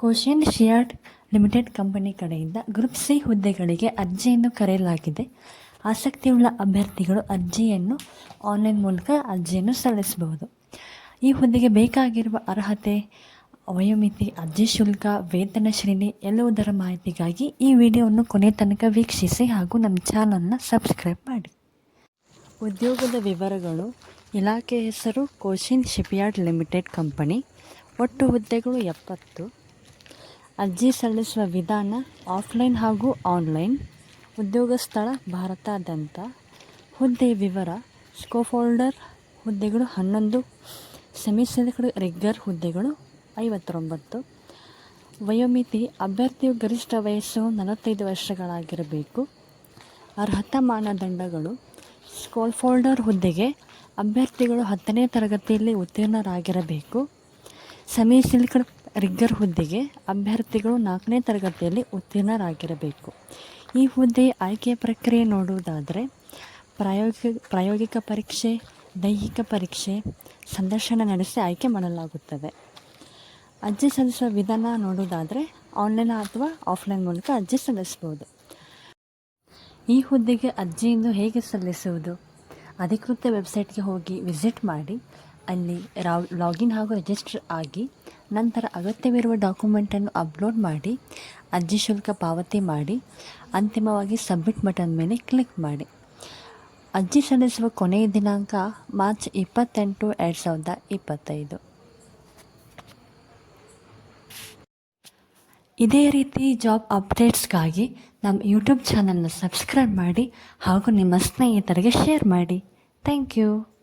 ಕೋಶಿಯನ್ shipyard limited company ಕಡೆಯಿಂದ group C ಹುದ್ದೆಗಳಿಗೆ ಅರ್ಜಿಯನ್ನು ಕರೆಯಲಾಗಿದೆ. ಆಸಕ್ತಿಯುಳ್ಳ ಅಭ್ಯರ್ಥಿಗಳು ಅರ್ಜಿಯನ್ನು ಆನ್ಲೈನ್ ಮೂಲಕ ಅರ್ಜಿಯನ್ನು ಸಲ್ಲಿಸಬಹುದು. ಈ ಹುದ್ದೆಗೆ ಬೇಕಾಗಿರುವ ಅರ್ಹತೆ ವಯೋಮಿತಿ ಅರ್ಜಿ ಶುಲ್ಕ, ವೇತನ ಶ್ರೇಣಿ ಎಲ್ಲುವುದರ ಮಾಹಿತಿಗಾಗಿ ಈ ವಿಡಿಯೋವನ್ನು ಕೊನೆ ತನಕ ವೀಕ್ಷಿಸಿ ಹಾಗೂ ನಮ್ಮ ಚಾನಲ್ನ ಸಬ್ಸ್ಕ್ರೈಬ್ ಮಾಡಿ. ಉದ್ಯೋಗದ ವಿವರಗಳು. ಇಲಾಖೆ ಹೆಸರು ಕೋಶಿನ್ ಶಿಪ್ಯಾರ್ಡ್ ಲಿಮಿಟೆಡ್ ಕಂಪನಿ ಒಟ್ಟು ಹುದ್ದೆಗಳು ಎಪ್ಪತ್ತು. ಅರ್ಜಿ ಸಲ್ಲಿಸುವ ವಿಧಾನ ಆಫ್ಲೈನ್ ಹಾಗೂ ಆನ್ಲೈನ್. ಉದ್ಯೋಗ ಸ್ಥಳ ಭಾರತಾದ್ಯಂತ. ಹುದ್ದೆ ವಿವರ ಸ್ಕೋಫೋಲ್ಡರ್ ಹುದ್ದೆಗಳು ಹನ್ನೊಂದು ಸೆಮಿಸೆಲೆಕ್ಟ್ ರಿಗ್ಗರ್ ಹುದ್ದೆಗಳು ಐವತ್ತೊಂಬತ್ತು. ವಯೋಮಿತಿ, ಅಭ್ಯರ್ಥಿಯು ಗರಿಷ್ಠ ವಯಸ್ಸು ನಲವತ್ತೈದು ವರ್ಷಗಳಾಗಿರಬೇಕು. ಅರ್ಹತಾ ಮಾನದಂಡಗಳು ಸ್ಕೋಲ್ಫೋಲ್ಡರ್ ಹುದ್ದೆಗೆ ಅಭ್ಯರ್ಥಿಗಳು ಹತ್ತನೇ ತರಗತಿಯಲ್ಲಿ ಉತ್ತೀರ್ಣರಾಗಿರಬೇಕು. ಸೆಮಿ ಸಿಲ್ಕಡ್ ರಿಗ್ಗರ್ ಹುದ್ದೆಗೆ ಅಭ್ಯರ್ಥಿಗಳು ನಾಲ್ಕನೇ ತರಗತಿಯಲ್ಲಿ ಉತ್ತೀರ್ಣರಾಗಿರಬೇಕು. ಈ ಹುದ್ದೆ ಆಯ್ಕೆಯ ಪ್ರಕ್ರಿಯೆ ನೋಡುವುದಾದರೆ, ಪ್ರಾಯೋಗಿಕ ಪ್ರಾಯೋಗಿಕ ಪರೀಕ್ಷೆ, ದೈಹಿಕ ಪರೀಕ್ಷೆ, ಸಂದರ್ಶನ ನಡೆಸಿ ಆಯ್ಕೆ ಮಾಡಲಾಗುತ್ತದೆ. ಅರ್ಜಿ ಸಲ್ಲಿಸುವ ವಿಧಾನ ನೋಡುವುದಾದರೆ, ಆನ್ಲೈನ್ ಅಥವಾ ಆಫ್ಲೈನ್ ಮೂಲಕ ಅರ್ಜಿ ಸಲ್ಲಿಸ್ಬೋದು ಈ ಹುದ್ದೆಗೆ ಅರ್ಜಿಯನ್ನು ಹೇಗೆ ಸಲ್ಲಿಸುವುದು? ಅಧಿಕೃತ ವೆಬ್ಸೈಟ್ಗೆ ಹೋಗಿ ವಿಸಿಟ್ ಮಾಡಿ, ಅಲ್ಲಿ ರಾ ಲಾಗಿನ್ ಹಾಗೂ ರಿಜಿಸ್ಟರ್ ಆಗಿ ನಂತರ ಅಗತ್ಯವಿರುವ ಡಾಕ್ಯುಮೆಂಟನ್ನು ಅಪ್ಲೋಡ್ ಮಾಡಿ, ಅರ್ಜಿ ಶುಲ್ಕ ಪಾವತಿ ಮಾಡಿ, ಅಂತಿಮವಾಗಿ ಸಬ್ಮಿಟ್ ಬಟನ್ ಮೇಲೆ ಕ್ಲಿಕ್ ಮಾಡಿ. ಅರ್ಜಿ ಸಲ್ಲಿಸುವ ಕೊನೆಯ ದಿನಾಂಕ ಮಾರ್ಚ್ ಇಪ್ಪತ್ತೆಂಟು, ಎರಡು ಸಾವಿರದ ಇಪ್ಪತ್ತೈದು. ಇದೇ ರೀತಿ ಜಾಬ್ ಅಪ್ಡೇಟ್ಸ್ಗಾಗಿ ನಮ್ಮ ಯೂಟ್ಯೂಬ್ ಚಾನಲ್ನ ಸಬ್ಸ್ಕ್ರೈಬ್ ಮಾಡಿ ಹಾಗೂ ನಿಮ್ಮ ಸ್ನೇಹಿತರಿಗೆ ಶೇರ್ ಮಾಡಿ. Thank you